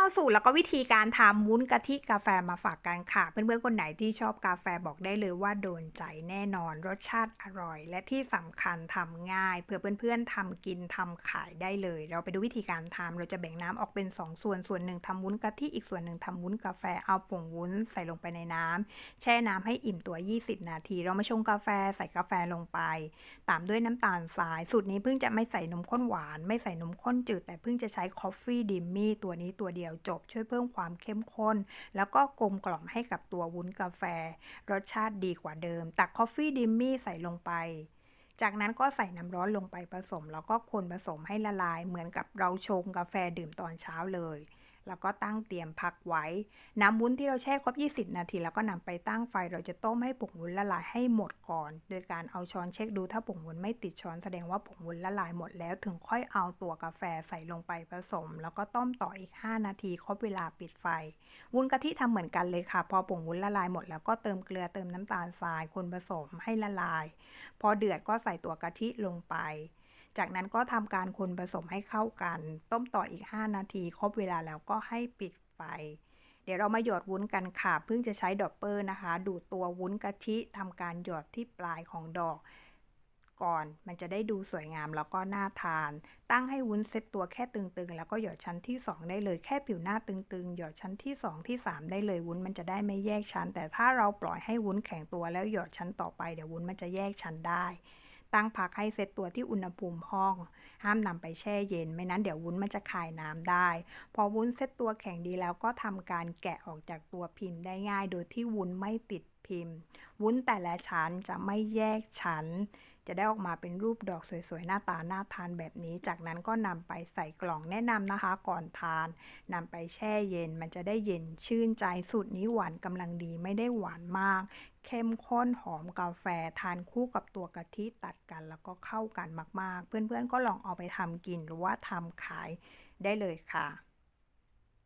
เอาสูตรแล้วก็วิธีการทำวุ้นกะทิกาแฟมาฝากกันค่ะ เพื่อนๆคนไหนที่ชอบกาแฟบอกได้เลยว่าโดนใจแน่นอนรสชาติอร่อย และที่สำคัญทำง่าย เพื่อเพื่อนๆทำกินทำขายได้เลย เราไปดูวิธีการทำเราจะแบ่งน้ำออกเป็น 2 ส่วนส่วนหนึ่งทำวุ้นกะทิอีกส่วนหนึ่งทำวุ้นกาแฟเอาผงวุ้นใส่ลงไปในน้ำแช่น้ำให้อิ่มตัว 20 นาที เรามาชงกาแฟใส่กาแฟลงไป ตามด้วยน้ำตาลทรายสูตรนี้เพิ่งจะไม่ใส่นมข้นหวาน ไม่ใส่นมข้นจืด แต่เพิ่งจะใช้คอฟฟี่ดิมมี่ตัวนี้ตัวเดียวจบ ช่วยเพิ่มความเข้มข้น แล้วก็กลมกล่อมให้กับตัววุ้นกาแฟ รสชาติดีกว่าเดิม ตักคอฟฟี่ดิมมี่ใส่ลงไป จากนั้นก็ใส่น้ำร้อนลงไปผสม แล้วก็คนผสมให้ละลายเหมือนกับเราชงกาแฟดื่มตอนเช้าเลย แล้วก็ตั้งเตรียมพักไว้ น้ำวุ้นที่เราแช่ครบ 20 นาที แล้วก็นำไปตั้งไฟ เราจะต้มให้ผงวุ้นละลายให้หมดก่อน โดยการเอาช้อนเช็คดูถ้าผงวุ้นไม่ติดช้อนแสดงว่าผงวุ้นละลายหมดแล้วถึงค่อยเอาตัวกาแฟใส่ลงไปผสม แล้วก็ต้มต่ออีก 5 นาทีครบเวลาปิดไฟ วุ้นกะทิทำเหมือนกันเลยค่ะ พอผงวุ้นละลายหมดแล้วก็เติมเกลือเติมน้ำตาลทรายคนผสมให้ละลาย พอเดือดก็ใส่ตัวกะทิลงไป จากนั้นก็ทำการคนผสมให้เข้ากัน ต้มต่ออีก 5 นาที ครบเวลาแล้วก็ให้ปิดไฟ เดี๋ยวเรามาหยอดวุ้นกันค่ะ เพิ่งจะใช้ดอปเปอร์นะคะ ดูดตัววุ้นกะทิทำการหยอดที่ปลายของดอกก่อน มันจะได้ดูสวยงามแล้วก็น่าทาน ตั้งให้วุ้นเซตตัวแค่ตึงๆ แล้วก็หยอดชั้นที่ 2 ได้เลย แค่ผิวหน้าตึงๆ หยอดชั้นที่ 2 ที่ 3 ได้เลย วุ้นมันจะได้ไม่แยกชั้น แต่ถ้าเราปล่อยให้วุ้นแข็งตัวแล้วหยอดชั้นต่อไป เดี๋ยววุ้นมันจะแยกชั้นได้ ตั้งพักให้เซตตัวที่อุณหภูมิห้อง ห้ามนำไปแช่เย็น ไม่นั้นเดี๋ยววุ้นมันจะคายน้ำได้ พอวุ้นเซตตัวแข็งดีแล้วก็ทำการแกะออกจากตัวพิมพ์ได้ง่าย โดยที่วุ้นไม่ติดพิมพ์ วุ้นแต่ละชั้นจะไม่แยกชั้น จะได้ออกมาเป็นรูปดอกสวยๆ หน้าตาน่าทานแบบนี้ จากนั้นก็นำไปใส่กล่องแนะนำนะคะ ก่อนทานนำไปแช่เย็นมันจะได้เย็นชื่นใจสูตรนี้หวานกำลังดีไม่ได้หวานมาก เข้มข้นหอมกาแฟทานคู่กับตัวกะทิตัดกันแล้วก็เข้ากันมากๆ เพื่อนๆก็ลองเอาไปทำกินหรือว่าทำขายได้เลยค่ะ